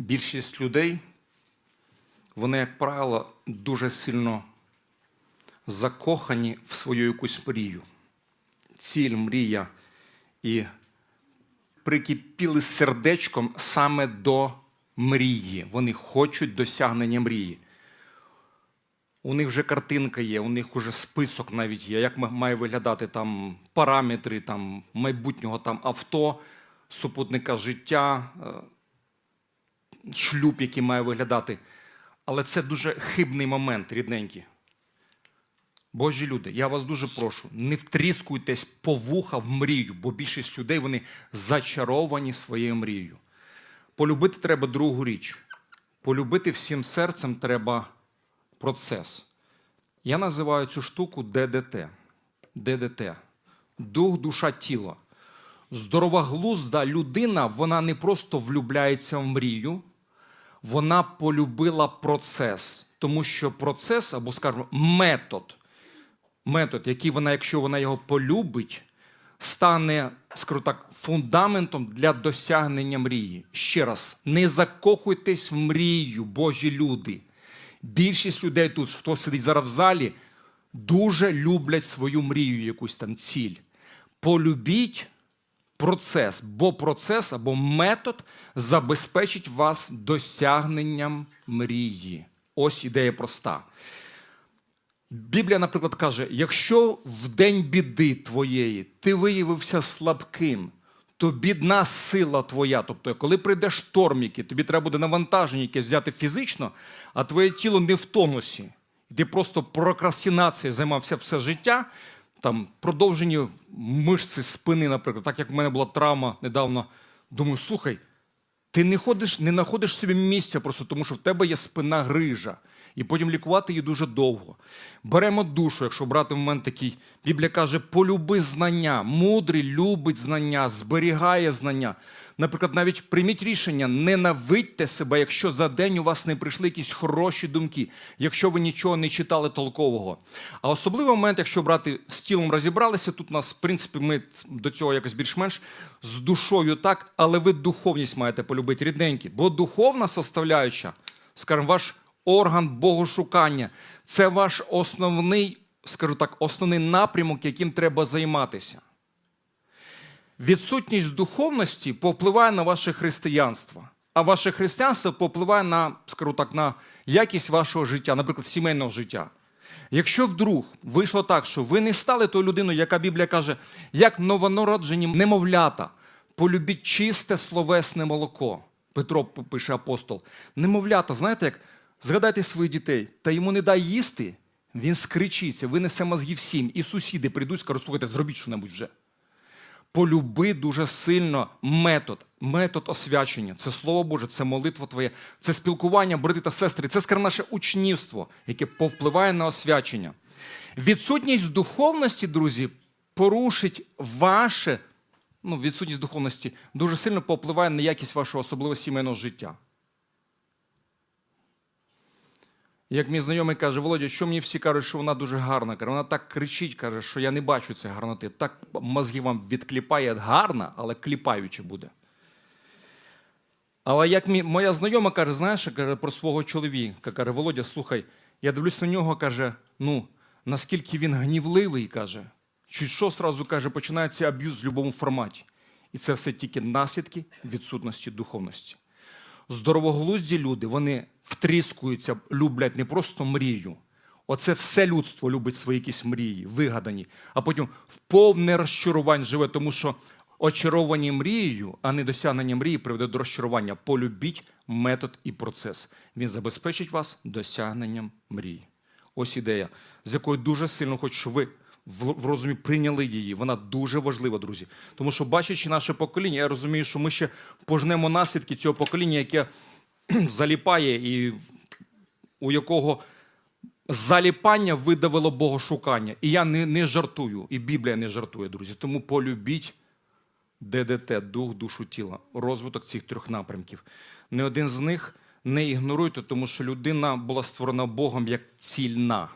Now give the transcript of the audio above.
більшість людей, вони, як правило, дуже сильно закохані в свою якусь мрію. Ціль, мрія і прикипіли сердечком саме до мрії. Вони хочуть досягнення мрії. У них вже картинка є, у них вже список навіть є, як має виглядати там параметри там, майбутнього там, авто, супутника життя, е, шлюб, який має виглядати. Але це дуже хибний момент, рідненькі. Божі люди, я вас дуже прошу, не втріскуйтесь по вуха в мрію, бо більшість людей вони зачаровані своєю мрією. Полюбити треба другу річ. Полюбити всім серцем треба процес. Я називаю цю штуку ДДТ. ДДТ. Дух, душа, тіло. Здорованглузда людина, вона не просто влюбляється в мрію, вона полюбила процес. Тому що процес, або скажімо, метод, метод, який вона, якщо вона його полюбить, стане, скажу так, фундаментом для досягнення мрії. Ще раз, не закохуйтесь в мрію, Божі люди. Більшість людей тут, хто сидить зараз в залі, дуже люблять свою мрію, якусь там ціль. Полюбіть процес, бо процес або метод забезпечить вас досягненням мрії. Ось ідея проста. Біблія, наприклад, каже: якщо в день біди твоєї ти виявився слабким, то бідна сила твоя. Тобто, коли прийде шторм, який, тобі треба буде навантаження якесь взяти фізично, а твоє тіло не в тонусі. І ти просто прокрастинацією займався все життя, там продовжені мишці спини, наприклад, так як в мене була травма недавно. Думаю, слухай, ти не ходиш, не знаходиш собі місця просто тому, що в тебе є спина грижа. І потім лікувати її дуже довго. Беремо душу, якщо брати момент такий. Біблія каже: полюби знання. Мудрий любить знання, зберігає знання. Наприклад, навіть прийміть рішення, ненавидьте себе, якщо за день у вас не прийшли якісь хороші думки, якщо ви нічого не читали толкового. А особливий момент, якщо брати з тілом розібралися, тут у нас, в принципі, ми до цього якось більш-менш з душою так, але ви духовність маєте полюбити рідненькі, бо духовна составляюча, скажімо, ваш орган богошукання. Це ваш основний, скажу так, основний напрямок, яким треба займатися. Відсутність духовності повпливає на ваше християнство, а ваше християнство повпливає на, скажу так, на якість вашого життя, наприклад, сімейного життя. Якщо вдруг вийшло так, що ви не стали тою людиною, яка Біблія каже, як новонароджені немовлята, полюбіть чисте словесне молоко. Петро пише апостол. Немовлята, знаєте як? Згадайте своїх дітей, та йому не дай їсти, він скричиться, винесе мозги всім, і сусіди прийдуть, скажуть, слухайте, зробіть що-небудь вже. Полюби дуже сильно метод, метод освячення. Це Слово Боже, це молитва твоя, це спілкування, брати та сестри, це скоро наше учнівство, яке повпливає на освячення. Відсутність духовності, друзі, порушить ваше, ну, відсутність духовності дуже сильно повпливає на якість вашого особливо сімейного життя. Як мій знайомий каже, Володя, що мені всі кажуть, що вона дуже гарна. Каже, вона так кричить, каже, що я не бачу цієї гарноти. Так мозги вам відкліпає гарна, але кліпаюче буде. Але як мій, моя знайома каже, знаєш, каже, про свого чоловіка, каже, Володя, слухай, я дивлюсь на нього, каже, ну, наскільки він гнівливий, каже, чуть що сразу каже, починається аб'юз в будь-якому форматі. І це все тільки наслідки відсутності духовності. Здоровоглузді люди, вони втріскуються, люблять не просто мрію. Оце все людство любить свої якісь мрії, вигадані, а потім в повне розчарувань живе, тому що очаровані мрією, а не досягнення мрії приведе до розчарування. Полюбіть метод і процес. Він забезпечить вас досягненням мрії. Ось ідея, з якою дуже сильно хочу, щоб ви в розумі прийняли її. Вона дуже важлива, друзі. Тому що, бачачи наше покоління, я розумію, що ми ще пожнемо наслідки цього покоління, яке заліпає і у якого заліпання видавило богошукання. І я не, не жартую, і Біблія не жартує, друзі. Тому полюбіть ДДТ, дух, душу, тіла, розвиток цих трьох напрямків. Не один з них не ігноруйте, тому що людина була створена Богом як цільна.